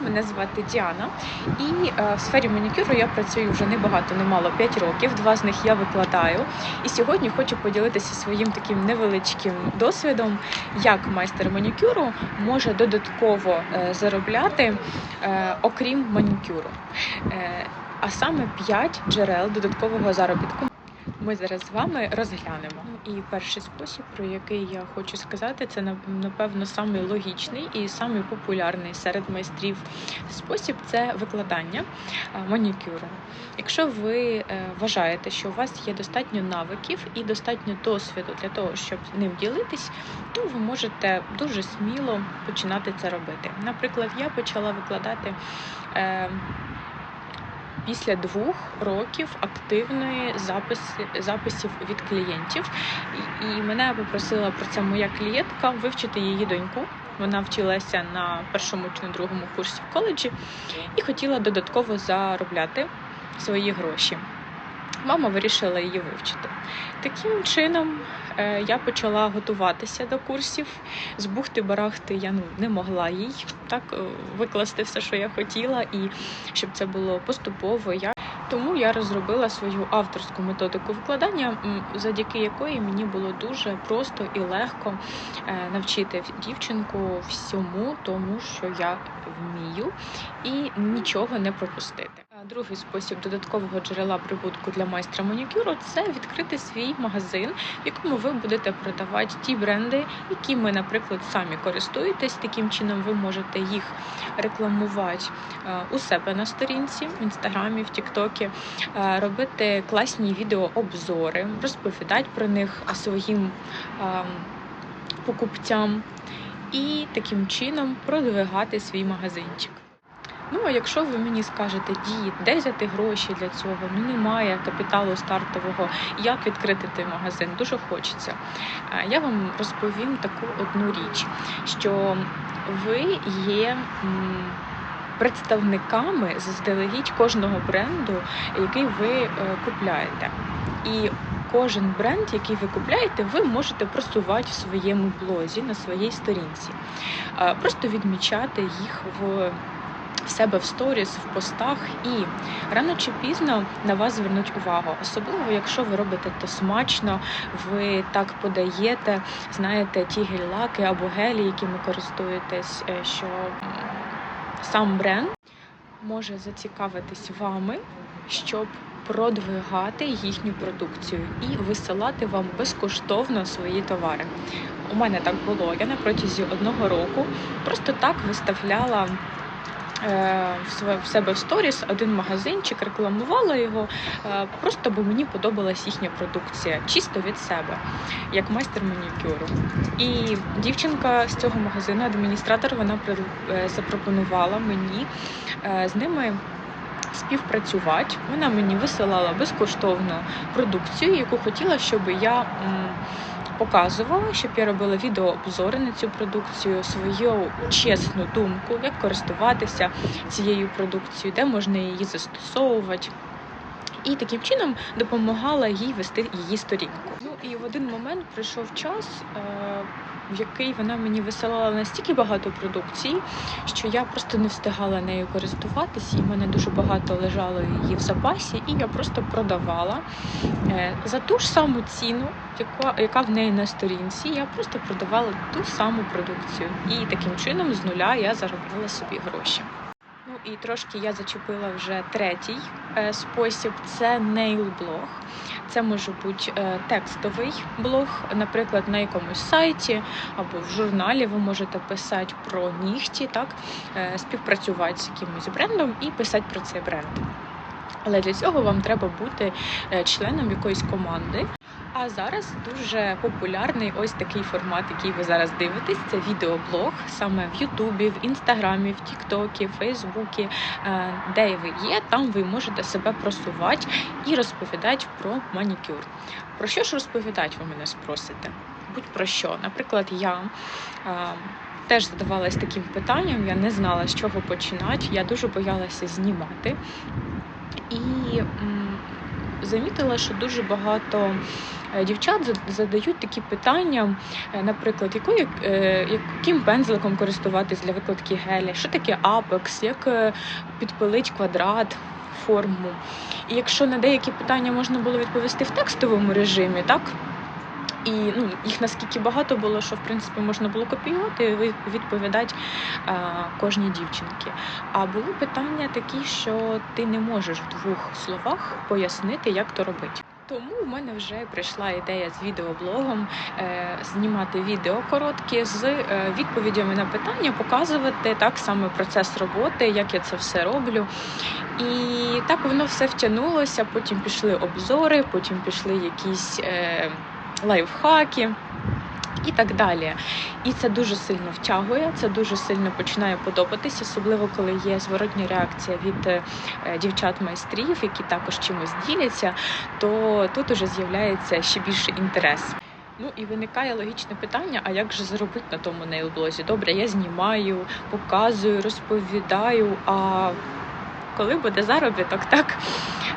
мене звати Діана, і е, в сфері манікюру я працюю вже не багато, не мало 5 років. Два з них я викладаю. І сьогодні хочу поділитися своїм таким невеличким досвідом, як майстер манікюру може додатково е, заробляти, е, окрім манікюру. А саме 5 джерел додаткового заробітку. Ми зараз з вами розглянемо. І перший спосіб, про який я хочу сказати, це напевно самий логічний і самий популярний серед майстрів спосіб це викладання манікюру. Якщо ви е, вважаєте, що у вас є достатньо навиків і достатньо досвіду для того, щоб ним ділитись, то ви можете дуже сміло починати це робити. Наприклад, я почала викладати. Після двох років активної записи, записів від клієнтів. І мене попросила про це моя клієнтка вивчити її доньку. Вона вчилася на першому чи на другому курсі в коледжі і хотіла додатково заробляти свої гроші. Мама вирішила її вивчити. Таким чином е, я почала готуватися до курсів. З бухти-барахти я ну, не могла їй так е, викласти все, що я хотіла, і щоб це було поступово. Я тому я розробила свою авторську методику викладання, завдяки якої мені було дуже просто і легко е, навчити дівчинку всьому тому, що я вмію, і нічого не пропустити. Другий спосіб додаткового джерела прибутку для майстра манікюру це відкрити свій магазин, в якому ви будете продавати ті бренди, якими, наприклад, самі користуєтесь. Таким чином ви можете їх рекламувати е, у себе на сторінці в інстаграмі, в Тіктокі, е, робити класні відеообзори, розповідати про них своїм е, покупцям і таким чином продвигати свій магазинчик. Ну, а якщо ви мені скажете, дід, де взяти гроші для цього? Ну немає капіталу стартового. Як відкрити той магазин? Дуже хочеться. Е, Я вам розповім таку одну річ, що ви є представниками заздалегідь кожного бренду, який ви е, купляєте. І кожен бренд, який ви купляєте, ви можете просувати в своєму блозі на своїй сторінці. Е, Просто відмічати їх в в себе в сторіс, в постах, і рано чи пізно на вас звернуть увагу, особливо якщо ви робите то смачно, ви так подаєте, знаєте, ті гель-лаки або гелі, якими користуєтесь, е, що сам бренд може зацікавитись вами, щоб продвигати їхню продукцію і висилати вам безкоштовно свої товари. У мене так було. Я на протязі одного року просто так виставляла в себе в сторіс один магазинчик, рекламувала його, е, просто бо мені подобалась їхня продукція, чисто від себе, як майстер манікюру. І дівчинка з цього магазину, адміністратор, вона е, запропонувала мені е, з ними. Співпрацювати, вона мені висилала безкоштовно продукцію, яку хотіла, щоб я показувала, щоб я робила відеообзори на цю продукцію, свою чесну думку, як користуватися цією продукцією, де можна її застосовувати. І таким чином допомагала їй вести її сторінку. Ну і в один момент прийшов час, е, в який вона мені висилала настільки багато продукції, що я просто не встигала нею користуватися, і в мене дуже багато лежало її в запасі, і я просто продавала е, за ту ж саму ціну, яка, яка в неї на сторінці. Я просто продавала ту саму продукцію. І таким чином з нуля я заробляла собі гроші. І трошки я зачепила вже третій е, спосіб це нейл-блог. Це може бути е, текстовий блог, наприклад, на якомусь сайті або в журналі ви можете писати про нігті, так, е, співпрацювати з якимось брендом і писати про цей бренд. Але для цього вам треба бути членом якоїсь команди. А зараз дуже популярний ось такий формат, який ви зараз дивитесь. Це відеоблог саме в Ютубі, в Інстаграмі, в Тіктокі, Фейсбуці, е, де ви є, там ви можете себе просувати і розповідати про манікюр. Про що ж розповідати, ви мене спросите? Будь про що. Наприклад, я е, теж задавалась таким питанням, я не знала, з чого починати. Я дуже боялася знімати. І замітила, що дуже багато е, дівчат задають такі питання, е, наприклад, якою, е, яким пензликом користуватись для викладки геля, що таке апекс, як підпилить квадрат, форму. І якщо на деякі питання можна було відповісти в текстовому режимі, так? І ну, їх наскільки багато було, що в принципі можна було копіювати і відповідати а, кожній дівчинці. А були питання такі, що ти не можеш в двох словах пояснити, як то робити. Тому в мене вже прийшла ідея з відеоблогом е, знімати відео короткі з е, відповідями на питання, показувати так саме процес роботи, як я це все роблю. І так воно все втягнулося. Потім пішли обзори, потім пішли якісь е, лайфхаки. І так далі. І це дуже сильно втягує, це дуже сильно починає подобатись, особливо коли є зворотня реакція від е, дівчат-майстрів, які також чимось діляться, то тут уже з'являється ще більше інтерес. Ну і виникає логічне питання: а як же заробити на тому нейлблозі? Добре, я знімаю, показую, розповідаю. А коли буде заробіток, так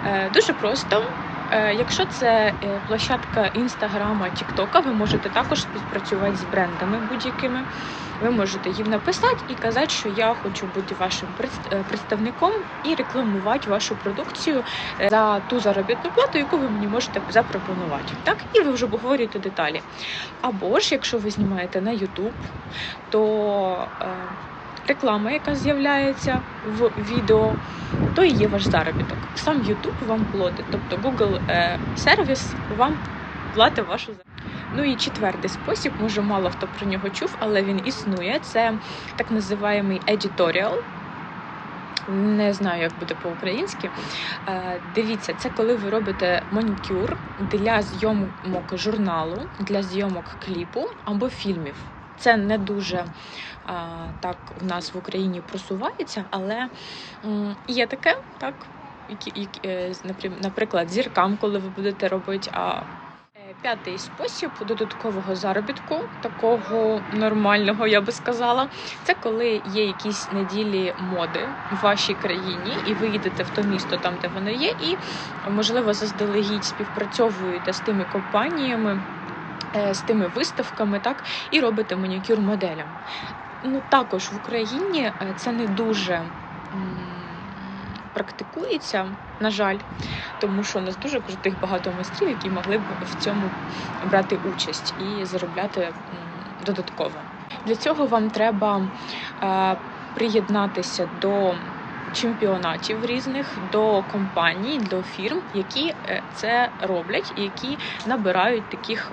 Е, дуже просто. Е, Якщо це е, площадка інстаграма, тіктока, ви можете також співпрацювати з брендами будь-якими. Ви можете їм написати і казати, що я хочу бути вашим е, представником і рекламувати вашу продукцію за ту заробітну плату, яку ви мені можете запропонувати. Так, і ви вже обговорюєте деталі. Або ж, якщо ви знімаєте на YouTube, то реклама, яка з'являється в відео, то і є ваш заробіток. Сам YouTube вам платить, тобто Google е, сервіс вам платить вашу заробітку. Ну і четвертий спосіб, може мало хто про нього чув, але він існує. Це так називаємий editorial. Не знаю, як буде по-українськи. Е, Дивіться, це коли ви робите манікюр для зйомок журналу, для зйомок кліпу або фільмів. Це не дуже а, так в нас в Україні просувається, але є таке, так, е, наприклад, зіркам, коли ви будете робити. А е, п'ятий спосіб додаткового заробітку, такого нормального, я би сказала, це коли є якісь неділі моди в вашій країні, і ви їдете в то місто, там де воно є, і можливо заздалегідь співпрацьовуєте з тими компаніями. Е, З тими виставками, так і робите манікюр моделям. Ну також в Україні е, це не дуже практикується, на жаль, тому що у нас дуже крутих багато майстрів, які могли б в цьому брати участь і заробляти додатково. Для цього вам треба е, приєднатися до чемпіонатів різних, до компаній, до фірм, які е, це роблять, які набирають таких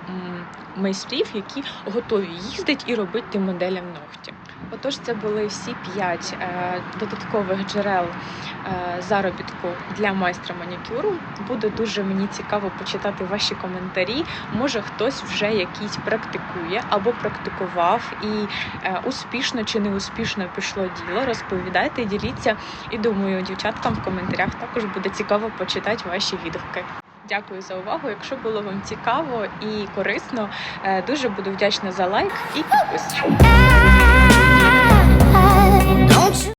майстрів, які готові їздити і робити моделям ногті. Отож, це були всі п'ять е, додаткових джерел е, заробітку для майстра манікюру. Буде дуже мені цікаво почитати ваші коментарі. Може, хтось вже якийсь практикує або практикував, і е, успішно чи не успішно пішло діло. Розповідайте, діліться. І думаю, дівчаткам в коментарях також буде цікаво почитати ваші відгуки. Дякую за увагу. Якщо було вам цікаво і корисно, дуже буду вдячна за лайк і підписку. George.